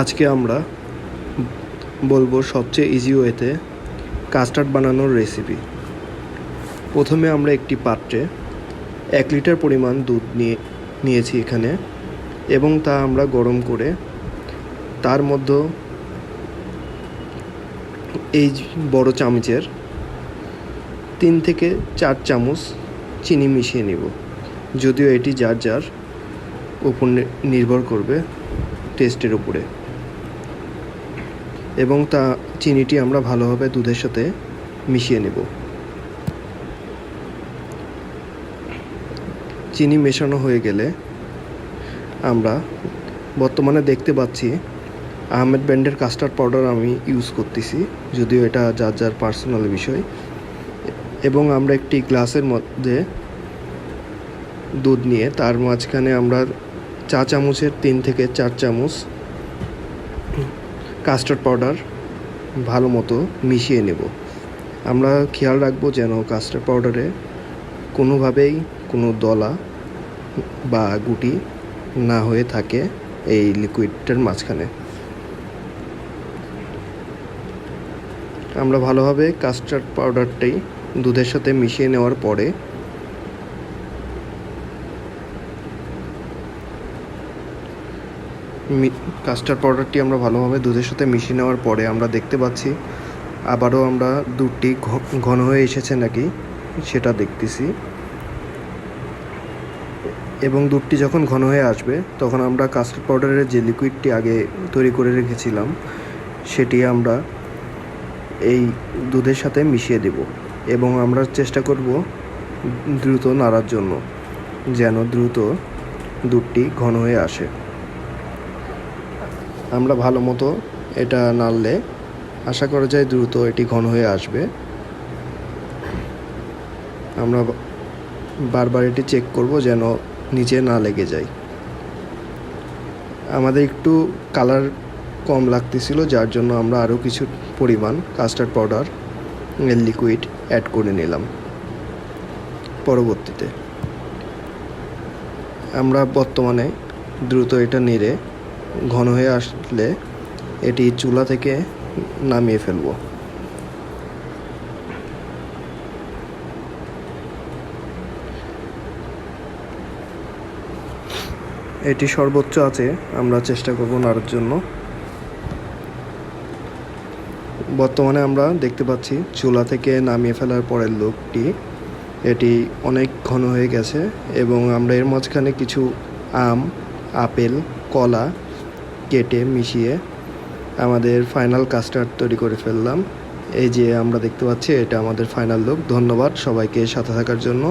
আজকে আমরা বলব সবচেয়ে ইজি ওয়েতে কাস্টার্ড বানানোর রেসিপি প্রথমে আমরা একটি পাত্রে এক লিটার পরিমাণ দুধ নিয়ে, নিয়েছি এখানে এবং তা আমরা গরম করে তার মধ্যে এই বড় চামচের তিন থেকে চার চামচ চিনি মিশিয়ে নিব। যদিও এটি যার যার উপর নির্ভর করবে টেস্টের উপরে। এবং তা চিনিটি আমরা ভালোভাবে দুধের সাথে মিশিয়ে নেব। চিনি মেশানো হয়ে গেলে আমরা বর্তমানে দেখতে পাচ্ছি আহমেদ ব্র্যান্ডের কাস্টার্ড পাউডার আমি ইউজ করতেছি, যদিও এটা যার যার পার্সোনাল বিষয়। এবং আমরা একটি গ্লাসের মধ্যে দুধ নিয়ে তার মাঝখানে আমরা চা চামচের তিন থেকে চার চামচ কাস্টার্ড পাউডার ভালো মতো মিশিয়ে নেব। আমরা খেয়াল রাখব যেন কাস্টার্ড পাউডারে কোনোভাবেই কোনো দলা বা গুটি না হয়ে থাকে এই লিকুইডটার মাঝখানে। আমরা ভালোভাবে কাস্টার্ড পাউডারটাই দুধের সাথে মিশিয়ে নেওয়ার পরে কাস্টার্ড পাউডারটি আমরা ভালোভাবে দুধের সাথে মিশিয়ে নেওয়ার পরে আমরা দেখতে পাচ্ছি, আবারও আমরা দুধটি ঘন হয়ে এসেছে নাকি সেটা দেখতেছি। এবং দুধটি যখন ঘন হয়ে আসবে, তখন আমরা কাস্টার্ড পাউডারের যে লিকুইডটি আগে তৈরি করে রেখেছিলাম, সেটি আমরা এই দুধের সাথে মিশিয়ে দেব এবং আমরা চেষ্টা করব দ্রুত নাড়ার জন্য, যেন দ্রুত দুধটি ঘন হয়ে আসে। আমরা ভালো মতো এটা নাড়লে আশা করা যায় দ্রুত এটি ঘন হয়ে আসবে। আমরা বারবার এটি চেক করব যেন নিচে না লেগে যায়। আমাদের একটু কালার কম লাগতেছিল, যার জন্য আমরা আরও কিছু পরিমাণ কাস্টার্ড পাউডার লিকুইড অ্যাড করে নিলাম। পরবর্তীতে আমরা বর্তমানে দ্রুত এটা নেড়ে ঘন হয়ে আসলে এটি চুলা থেকে নামিয়ে ফেলব। এটি সর্বোচ্চ আছে, আমরা চেষ্টা করব নাড়ার জন্য। বর্তমানে আমরা দেখতে পাচ্ছি চুলা থেকে নামিয়ে ফেলার পরের লোকটি, এটি অনেক ঘন হয়ে গেছে এবং আমরা এর মাঝখানে কিছু আম, আপেল, কলা কেটে মিশিয়ে আমাদের ফাইনাল কাস্টার্ড তৈরি করে ফেললাম। এই যে আমরা দেখতে পাচ্ছি, এটা আমাদের ফাইনাল লুক ধন্যবাদ সবাইকে সাথে থাকার জন্য।